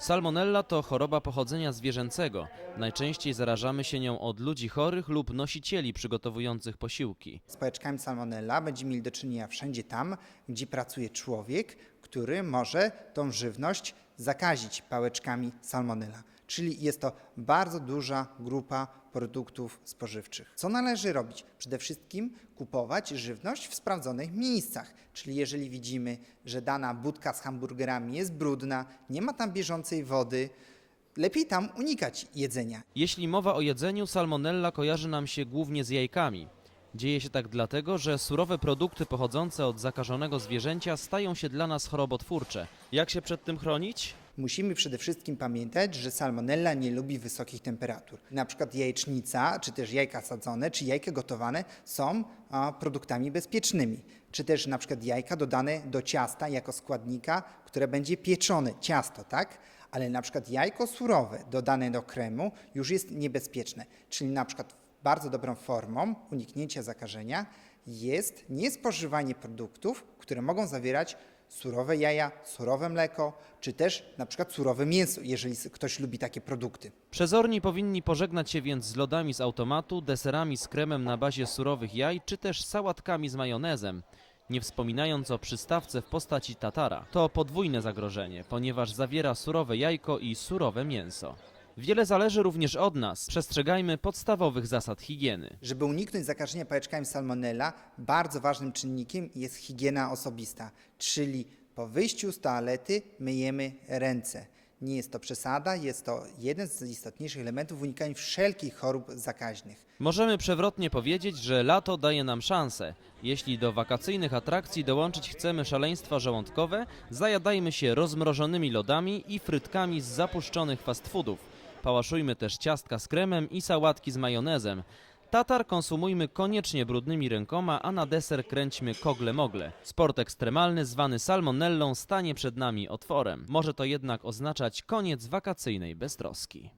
Salmonella to choroba pochodzenia zwierzęcego. Najczęściej zarażamy się nią od ludzi chorych lub nosicieli przygotowujących posiłki. Z pałeczkami salmonella będziemy mieli do czynienia wszędzie tam, gdzie pracuje człowiek, który może tą żywność zakazić pałeczkami salmonella. Czyli jest to bardzo duża grupa produktów spożywczych. Co należy robić? Przede wszystkim kupować żywność w sprawdzonych miejscach. Czyli jeżeli widzimy, że dana budka z hamburgerami jest brudna, nie ma tam bieżącej wody, lepiej tam unikać jedzenia. Jeśli mowa o jedzeniu, salmonella kojarzy nam się głównie z jajkami. Dzieje się tak dlatego, że surowe produkty pochodzące od zakażonego zwierzęcia stają się dla nas chorobotwórcze. Jak się przed tym chronić? Musimy przede wszystkim pamiętać, że salmonella nie lubi wysokich temperatur. Na przykład jajecznica, czy też jajka sadzone, czy jajka gotowane są produktami bezpiecznymi. Czy też na przykład jajka dodane do ciasta jako składnika, które będzie pieczone, ciasto, tak? Ale na przykład jajko surowe dodane do kremu już jest niebezpieczne. Czyli na przykład bardzo dobrą formą uniknięcia zakażenia jest niespożywanie produktów, które mogą zawierać surowe jaja, surowe mleko, czy też na przykład surowe mięso, jeżeli ktoś lubi takie produkty. Przezorni powinni pożegnać się więc z lodami z automatu, deserami z kremem na bazie surowych jaj, czy też sałatkami z majonezem. Nie wspominając o przystawce w postaci tatara. To podwójne zagrożenie, ponieważ zawiera surowe jajko i surowe mięso. Wiele zależy również od nas. Przestrzegajmy podstawowych zasad higieny. Żeby uniknąć zakażenia pałeczkami salmonella, bardzo ważnym czynnikiem jest higiena osobista, czyli po wyjściu z toalety myjemy ręce. Nie jest to przesada, jest to jeden z istotniejszych elementów w unikaniu wszelkich chorób zakaźnych. Możemy przewrotnie powiedzieć, że lato daje nam szansę. Jeśli do wakacyjnych atrakcji dołączyć chcemy szaleństwa żołądkowe, zajadajmy się rozmrożonymi lodami i frytkami z zapuszczonych fast foodów. Pałaszujmy też ciastka z kremem i sałatki z majonezem. Tatar konsumujmy koniecznie brudnymi rękoma, a na deser kręćmy kogle-mogle. Sport ekstremalny zwany salmonellą stanie przed nami otworem. Może to jednak oznaczać koniec wakacyjnej beztroski.